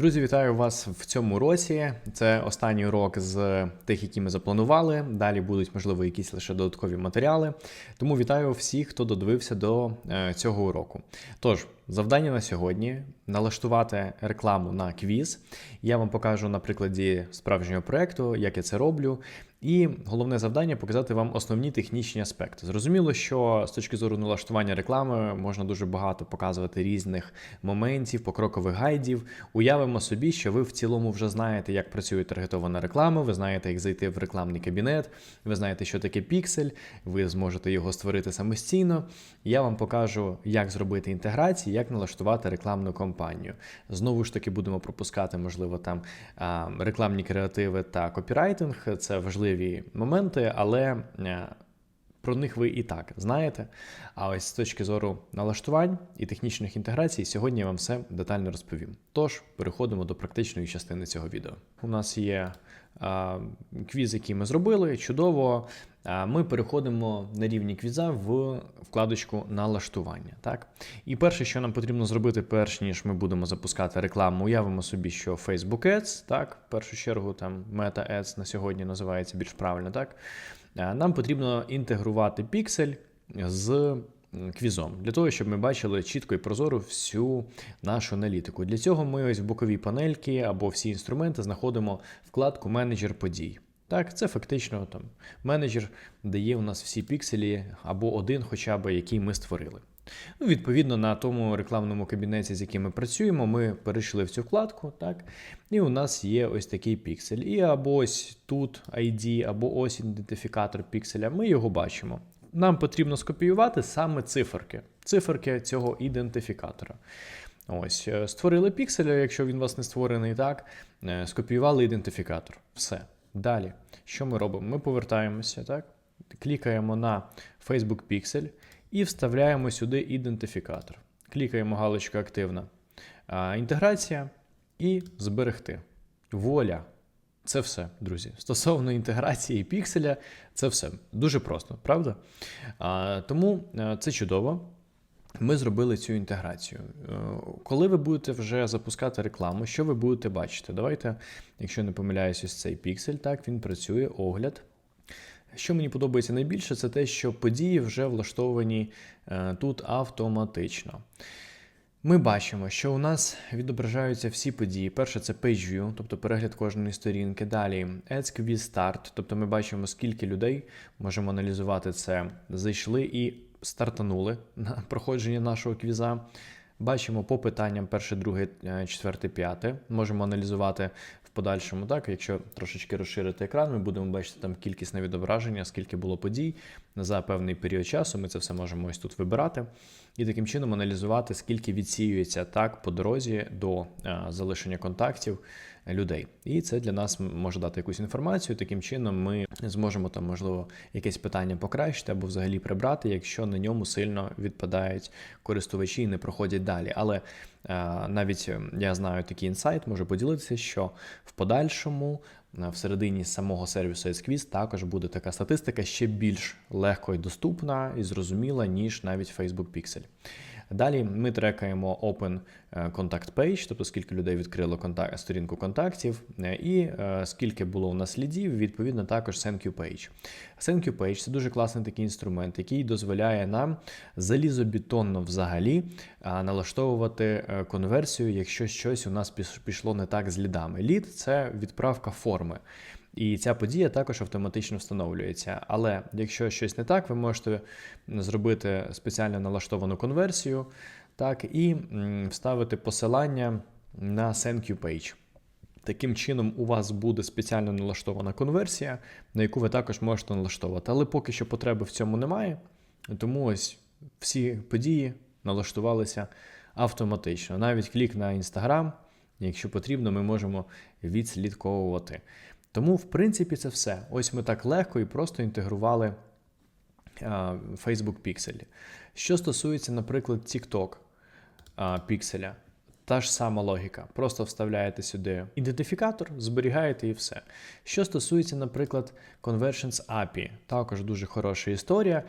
Друзі, вітаю вас в цьому році. Це останній урок з тих, які ми запланували. Далі будуть, можливо, якісь лише додаткові матеріали. Тому вітаю всіх, хто додивився до е, цього уроку. Тож, завдання на сьогодні налаштувати рекламу на квіз. Я вам покажу на прикладі справжнього проекту, як я це роблю. І головне завдання показати вам основні технічні аспекти. Зрозуміло, що з точки зору налаштування реклами можна дуже багато показувати різних моментів, покрокових гайдів. Уявимо собі, що ви в цілому вже знаєте, як працює таргетована реклама, ви знаєте, як зайти в рекламний кабінет, ви знаєте, що таке піксель, ви зможете його створити самостійно. Я вам покажу, як зробити інтеграції, як налаштувати рекламну кампанію. Знову ж таки, будемо пропускати, можливо, там рекламні креативи та копірайтинг. Це важливі моменти, але е, про них ви і так знаєте. А ось з точки зору налаштувань і технічних інтеграцій, сьогодні я вам все детально розповім. Тож переходимо до практичної частини цього відео. У нас є а, квіз, який ми зробили, чудово. А, Ми переходимо на рівні квіза в вкладочку налаштування. Так? І перше, що нам потрібно зробити, перш ніж ми будемо запускати рекламу, уявимо собі, що Facebook Ads, так, в першу чергу там Meta Ads на сьогодні називається більш правильно, так. А, Нам потрібно інтегрувати піксель з квізом, для того, щоб ми бачили чітко і прозоро всю нашу аналітику. Для цього ми ось в боковій панельці або всі інструменти знаходимо вкладку Менеджер подій. Так, це фактично там менеджер дає у нас всі пікселі або один, хоча б який ми створили. Ну, Відповідно, на тому рекламному кабінеті, з яким ми працюємо, ми перейшли в цю вкладку, так, і у нас є ось такий піксель. І або ось тут ID, або ось ідентифікатор пікселя. Ми його бачимо. Нам потрібно скопіювати саме циферки, циферки цього ідентифікатора. Ось, е, створили пікселя, якщо він у вас не створений так, е, скопіювали ідентифікатор. Все. Далі, що ми робимо? Ми повертаємося, так? клікаємо на Facebook Pixel і вставляємо сюди ідентифікатор. Клікаємо галочка активна інтеграція і зберегти. Воля. Це все, друзі. Стосовно інтеграції пікселя, це все. Дуже просто, правда? Тому це чудово. Ми зробили цю інтеграцію. Е, Коли ви будете вже запускати рекламу, що ви будете бачити? Давайте, якщо не помиляюсь, ось цей піксель, так, він працює, огляд. Що мені подобається найбільше, це те, що події вже влаштовані е, тут автоматично. Ми бачимо, що у нас відображаються всі події. Перше це page view, тобто перегляд кожної сторінки. Далі Ads Quiz Start, тобто ми бачимо, скільки людей можемо аналізувати це. Зайшли і стартанули на проходження нашого квіза. Бачимо по питанням перше, друге, е, четверте, п'яте. Можемо аналізувати подальшому. Так, якщо трошечки розширити екран, ми будемо бачити там кількісне відображення, скільки було подій за певний період часу. Ми це все можемо ось тут вибирати. І таким чином аналізувати, скільки відсіюється так по дорозі до е, залишення контактів людей. І це для нас може дати якусь інформацію. Таким чином, ми зможемо там, можливо, якесь питання покращити або взагалі прибрати, якщо на ньому сильно відпадають користувачі і не проходять далі. Але е, навіть я знаю такий інсайт, можу поділитися, що в подальшому. Всередині самого сервісу SQuiz також буде така статистика ще більш легко і доступна і зрозуміла, ніж навіть Facebook Pixel. Далі ми трекаємо Open Contact Page, тобто скільки людей відкрило контакт, сторінку контактів, і скільки було у нас лідів, відповідно, також SendQ Page. SendQ Page – це дуже класний такий інструмент, який дозволяє нам залізобетонно взагалі налаштовувати конверсію, якщо щось у нас пішло не так з лідами. Лід це відправка форми. І ця подія також автоматично встановлюється. Але якщо щось не так, ви можете зробити спеціально налаштовану конверсію, так, і вставити посилання на SendQ Page. Таким чином, у вас буде спеціально налаштована конверсія, на яку ви також можете налаштовувати. Але поки що потреби в цьому немає, тому ось всі події налаштувалися автоматично. Навіть клік на Instagram, якщо потрібно, ми можемо відслідковувати. Тому, в принципі, це все. Ось ми так легко і просто інтегрували а, Facebook пікселі. Що стосується, наприклад, TikTok пікселя, та ж сама логіка. Просто вставляєте сюди ідентифікатор, зберігаєте і все. Що стосується, наприклад, Conversions API, також дуже хороша історія.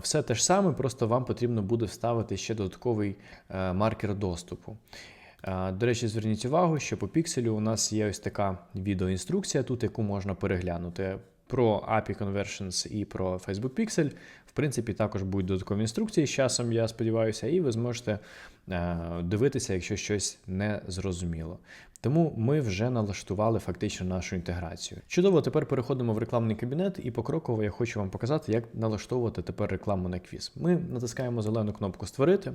Все те ж саме, просто вам потрібно буде вставити ще додатковий маркер доступу. Е, До речі, зверніть увагу, що по пікселю у нас є ось така відеоінструкція, тут яку можна переглянути. Про API Conversions і про Facebook Pixel. Принципі, також будуть додаткові інструкції з часом, я сподіваюся, і ви зможете е, дивитися, якщо щось не зрозуміло. Тому ми вже налаштували фактично нашу інтеграцію. Чудово, тепер переходимо в рекламний кабінет, і покроково я хочу вам показати, як налаштовувати тепер рекламу на квіз. Ми натискаємо зелену кнопку Створити,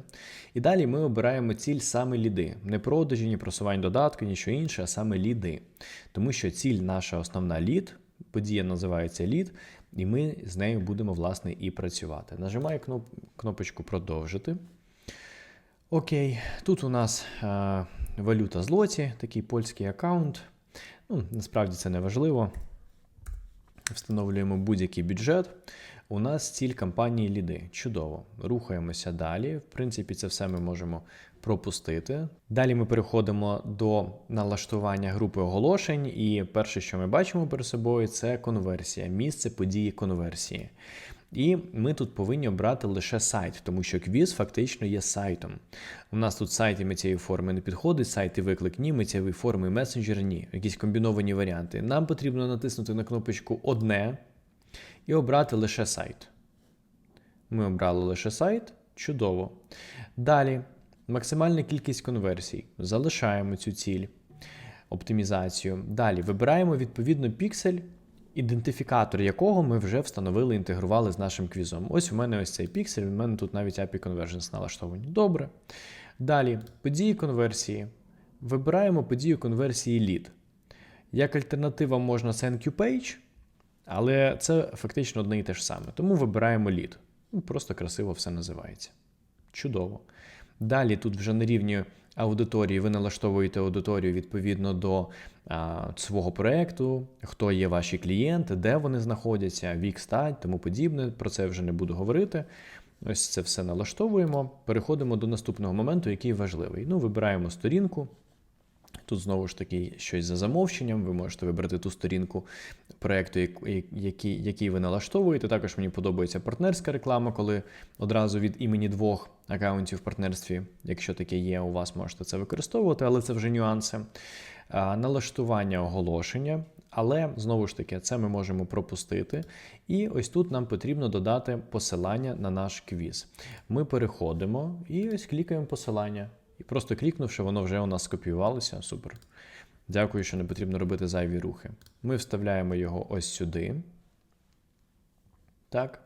і далі ми обираємо ціль саме ліди. Не продажі, ні просування додатку, нічого інше, а саме ліди. Тому що ціль наша основна лід. Подія називається лід, і ми з нею будемо, власне, і працювати. Нажимаю кноп кнопочку Продовжити. Окей, тут у нас е, валюта злоті, такий польський аккаунт. Ну, Насправді це не важливо. Встановлюємо будь-який бюджет. У нас ціль кампанії ліди. Чудово. Рухаємося далі. В принципі, це все ми можемо пропустити. Далі ми переходимо до налаштування групи оголошень, і перше, що ми бачимо перед собою, це конверсія, місце події конверсії. І ми тут повинні обрати лише сайт, тому що квіз фактично є сайтом. У нас тут сайт миттєвої форми не підходить, сайт і виклик ні, миттєвої форми, месенджер ні, якісь комбіновані варіанти. Нам потрібно натиснути на кнопочку Одне і обрати лише сайт. Ми обрали лише сайт. Чудово. Далі, максимальна кількість конверсій. Залишаємо цю ціль, оптимізацію. Далі вибираємо відповідно піксель, ідентифікатор якого ми вже встановили, інтегрували з нашим квізом. Ось у мене ось цей піксель, у мене тут навіть API Conversions налаштовані. Добре. Далі, події конверсії. Вибираємо подію конверсії lead. Як альтернатива можна thank you page, але це фактично одне і те ж саме. Тому вибираємо lead. Ну, Просто красиво все називається. Чудово. Далі тут вже на рівні аудиторії ви налаштовуєте аудиторію відповідно до а, свого проєкту, хто є ваші клієнти, де вони знаходяться, вік, стать, тому подібне. Про це вже не буду говорити. Ось це все налаштовуємо. Переходимо до наступного моменту, який важливий. Ну, вибираємо сторінку. Тут знову ж таки щось за замовченням. Ви можете вибрати ту сторінку проєкту, який, який ви налаштовуєте. Також мені подобається партнерська реклама, коли одразу від імені двох аккаунтів в партнерстві, якщо таке є, у вас можете це використовувати, але це вже нюанси. Налаштування оголошення. Але знову ж таки, це ми можемо пропустити. І ось тут нам потрібно додати посилання на наш квіз. Ми переходимо і ось клікаємо посилання. І просто клікнувши, воно вже у нас скопіювалося. Супер. Дякую, що не потрібно робити зайві рухи. Ми вставляємо його ось сюди. Так.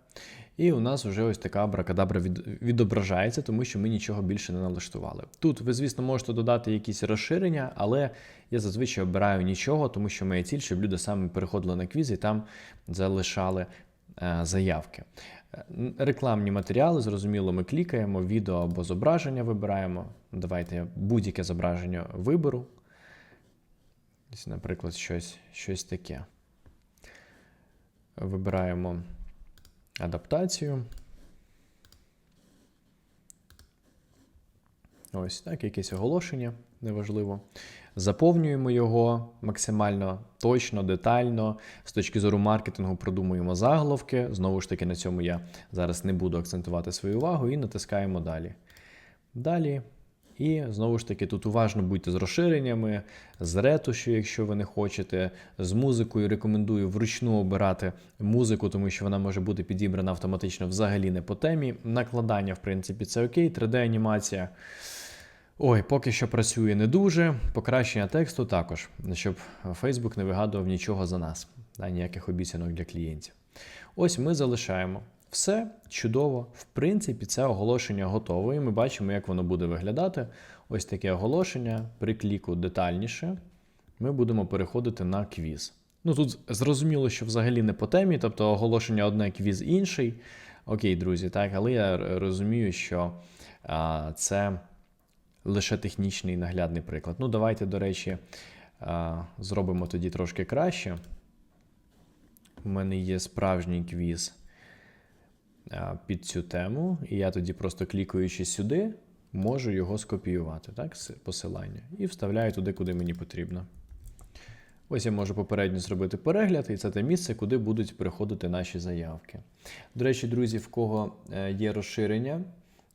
І у нас вже ось така абракадабра відображається, тому що ми нічого більше не налаштували. Тут ви, звісно, можете додати якісь розширення, але я зазвичай обираю нічого, тому що моя ціль, щоб люди саме переходили на квіз і там залишали заявки. Рекламні матеріали, зрозуміло, ми клікаємо, відео або зображення вибираємо. Давайте будь-яке зображення виберу. Наприклад, щось, щось таке. Вибираємо адаптацію. Ось так, якесь оголошення, неважливо. Заповнюємо його максимально точно, детально. З точки зору маркетингу продумуємо заголовки. Знову ж таки, на цьому я зараз не буду акцентувати свою увагу і натискаємо далі. Далі. І знову ж таки, тут уважно будьте з розширеннями, з ретушю, якщо ви не хочете, з музикою рекомендую вручну обирати музику, тому що вона може бути підібрана автоматично взагалі не по темі. Накладання, в принципі, це окей. 3D-анімація. Ой, поки що працює не дуже. Покращення тексту також, щоб Facebook не вигадував нічого за нас, да, ніяких обіцянок для клієнтів. Ось ми залишаємо. Все чудово. В принципі, це оголошення готове, і ми бачимо, як воно буде виглядати. Ось таке оголошення. При кліку детальніше ми будемо переходити на квіз. Ну тут зрозуміло, що взагалі не по темі, тобто оголошення одне квіз інший. Окей, друзі, так, але я розумію, що а, це лише технічний наглядний приклад. Ну, давайте, до речі, зробимо тоді трошки краще. У мене є справжній квіз під цю тему, і я тоді просто клікаючи сюди, можу його скопіювати, так, посилання, і вставляю туди, куди мені потрібно. Ось я можу попередньо зробити перегляд, і це те місце, куди будуть приходити наші заявки. До речі, друзі, в кого е, є розширення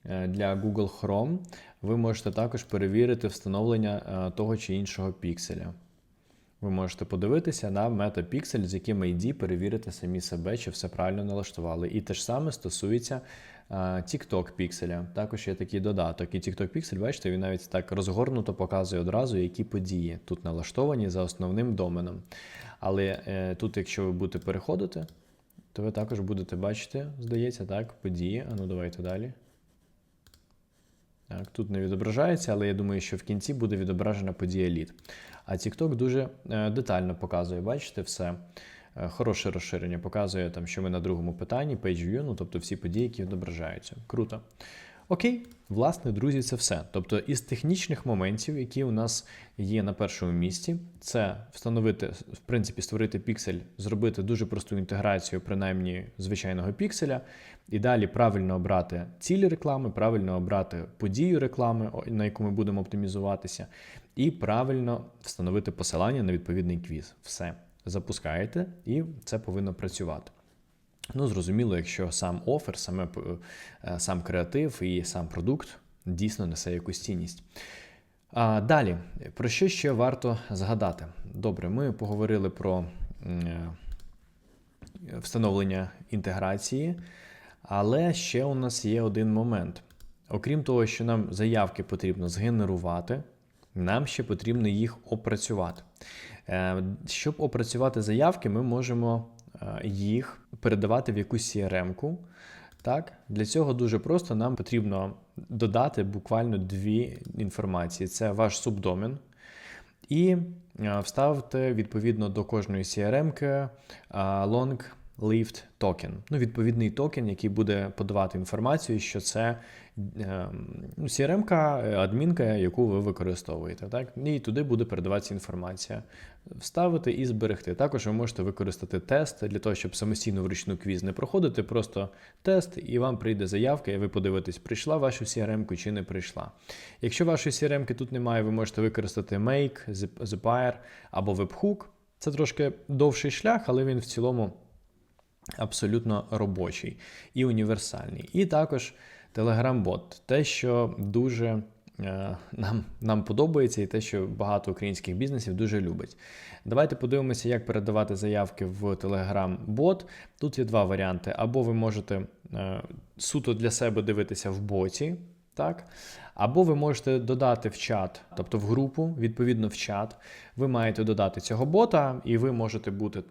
е, для Google Chrome, ви можете також перевірити встановлення е, того чи іншого пікселя. Ви можете подивитися на MetaPixel, з яким ID перевірити самі себе, чи все правильно налаштували. І те ж саме стосується а, TikTok пікселя. Також є такий додаток. І TikTok Pixel, бачите, він навіть так розгорнуто показує одразу, які події тут налаштовані за основним доменом. Але е, тут, якщо ви будете переходити, то ви також будете бачити, здається, так, події. А ну давайте далі. Так, тут не відображається, але я думаю, що в кінці буде відображена подія лід. А TikTok дуже е, детально показує, бачите, все. Е, Хороше розширення показує, там, що ми на другому питанні, page view, ну тобто всі події, які відображаються. Круто. Окей, власне, друзі, це все. Тобто, із технічних моментів, які у нас є на першому місці, це встановити, в принципі, створити піксель, зробити дуже просту інтеграцію, принаймні звичайного пікселя, і далі правильно обрати цілі реклами, правильно обрати подію реклами, на яку ми будемо оптимізуватися, і правильно встановити посилання на відповідний квіз. Все запускаєте, і це повинно працювати. Ну, зрозуміло, якщо сам офер, саме е, сам креатив і сам продукт дійсно несе якусь цінність. А, далі, про що ще варто згадати? Добре, ми поговорили про е, встановлення інтеграції, але ще у нас є один момент. Окрім того, що нам заявки потрібно згенерувати, нам ще потрібно їх опрацювати. Е, Щоб опрацювати заявки, ми можемо їх передавати в якусь CRM-ку. Так, для цього дуже просто. Нам потрібно додати буквально дві інформації: це ваш субдомен, і вставити вставте відповідно до кожної CRM-ки е, long lived token. Ну, відповідний токен, який буде подавати інформацію, що це е, ну, CRM-ка, е, адмінка, яку ви використовуєте. Так? І туди буде передаватися інформація. Вставити і зберегти. Також ви можете використати тест для того, щоб самостійно вручну квіз не проходити, просто тест, і вам прийде заявка, і ви подивитесь, прийшла вашу CRM-ку чи не прийшла. Якщо вашої CRM-ки тут немає, ви можете використати Make, Zapier або Webhook. Це трошки довший шлях, але він в цілому абсолютно робочий і універсальний. І також Telegram-бот, те, що дуже е, нам, нам подобається, і те, що багато українських бізнесів дуже любить. Давайте подивимося, як передавати заявки в Telegram-бот. Тут є два варіанти: або ви можете е, суто для себе дивитися в боті. Так? Або ви можете додати в чат, тобто в групу, відповідно в чат. Ви маєте додати цього бота, і ви можете бути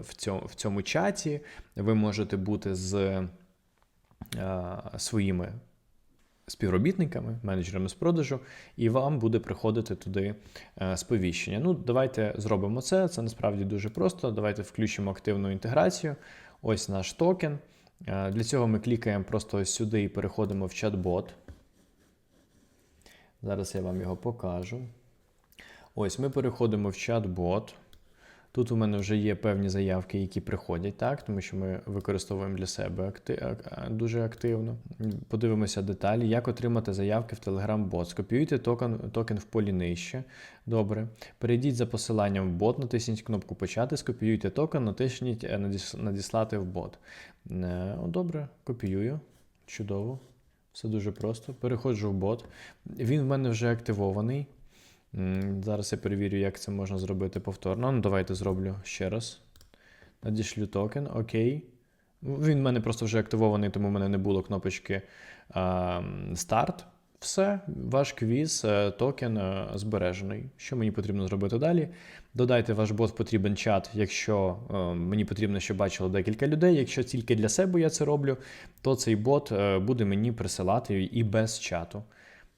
в цьому, в цьому чаті, ви можете бути з е, своїми співробітниками, менеджерами з продажу, і вам буде приходити туди е, сповіщення. Ну, давайте зробимо це. Це насправді дуже просто. Давайте включимо активну інтеграцію. Ось наш токен. Е, Для цього ми клікаємо просто ось сюди і переходимо в чат-бот. Зараз я вам його покажу. Ось ми переходимо в чат-бот. Тут у мене вже є певні заявки, які приходять, так, тому що ми використовуємо для себе акти... дуже активно. Подивимося деталі, як отримати заявки в Telegram-бот. Скопіюйте токен, токен в полі нижче. Добре. Перейдіть за посиланням в бот, натисніть кнопку Почати, скопіюйте токен, натисніть е, надіс- Надіслати в бот. Е, добре, копіюю. Чудово. Все дуже просто. Переходжу в бот. Він в мене вже активований. Зараз я перевірю, як це можна зробити повторно. Ну, давайте зроблю ще раз. Надішлю токен, окей. Він в мене просто вже активований, тому в мене не було кнопочки а, старт. Все, ваш квіз, е, токен е, збережений. Що мені потрібно зробити далі? Додайте ваш бот потрібен чат, якщо е, мені потрібно, щоб бачило декілька людей. Якщо тільки для себе я це роблю, то цей бот буде мені присилати і без чату.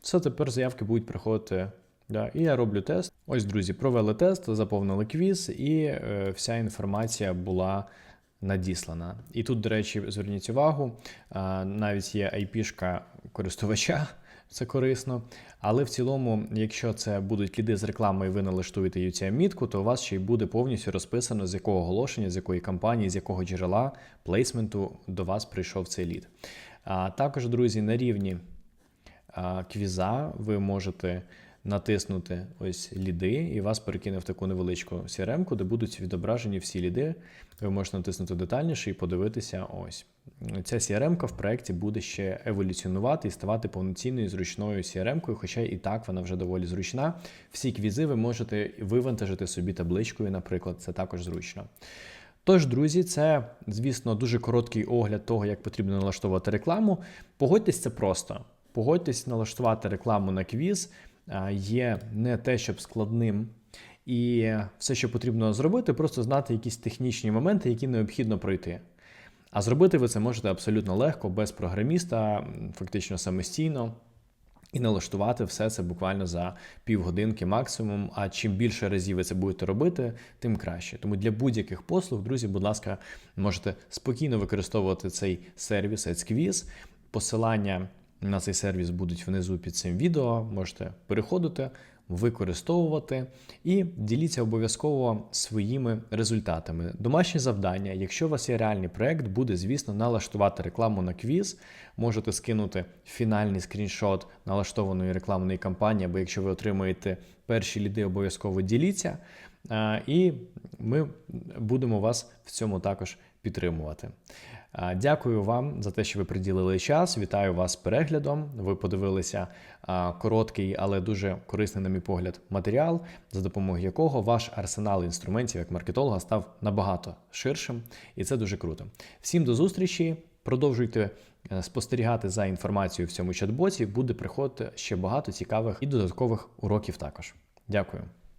Все, тепер заявки будуть приходити. Да, і я роблю тест. Ось, друзі, провели тест, заповнили квіз, і е, вся інформація була надіслана. І тут, до речі, зверніть увагу, навіть є IP-шка користувача, це корисно. Але в цілому, якщо це будуть ліди з реклами, і ви налаштуєте UTM-мітку, то у вас ще й буде повністю розписано, з якого оголошення, з якої кампанії, з якого джерела плейсменту до вас прийшов цей лід. А також, друзі, на рівні а, квіза ви можете натиснути ось ліди, і вас перекине в таку невеличку CRM, де будуть відображені всі ліди. Ви можете натиснути детальніше і подивитися. Ось ця CRM в проєкті буде ще еволюціонувати і ставати повноцінною зручною CRM, хоча і так вона вже доволі зручна. Всі квізи ви можете вивантажити собі табличкою, наприклад, це також зручно. Тож, друзі, це, звісно, дуже короткий огляд того, як потрібно налаштовувати рекламу. Погодьтесь, це просто. Погодьтесь налаштувати рекламу на квіз є не те, щоб складним. І все, що потрібно зробити, просто знати якісь технічні моменти, які необхідно пройти. А зробити ви це можете абсолютно легко, без програміста, фактично самостійно. І налаштувати все це буквально за півгодинки максимум. А чим більше разів ви це будете робити, тим краще. Тому для будь-яких послуг, друзі, будь ласка, можете спокійно використовувати цей сервіс AdsQuiz. Посилання на цей сервіс будуть внизу під цим відео. Можете переходити, використовувати і діліться обов'язково своїми результатами. Домашнє завдання, якщо у вас є реальний проект, буде, звісно, налаштувати рекламу на квіз. Можете скинути фінальний скріншот налаштованої рекламної кампанії, або якщо ви отримаєте перші ліди, обов'язково діліться. І ми будемо вас в цьому також підтримувати. Дякую вам за те, що ви приділили час. Вітаю вас з переглядом. Ви подивилися короткий, але дуже корисний, на мій погляд, матеріал, за допомогою якого ваш арсенал інструментів як маркетолога став набагато ширшим, і це дуже круто. Всім до зустрічі! Продовжуйте е, спостерігати за інформацією в цьому чат-боті. Буде приходити ще багато цікавих і додаткових уроків також. Дякую.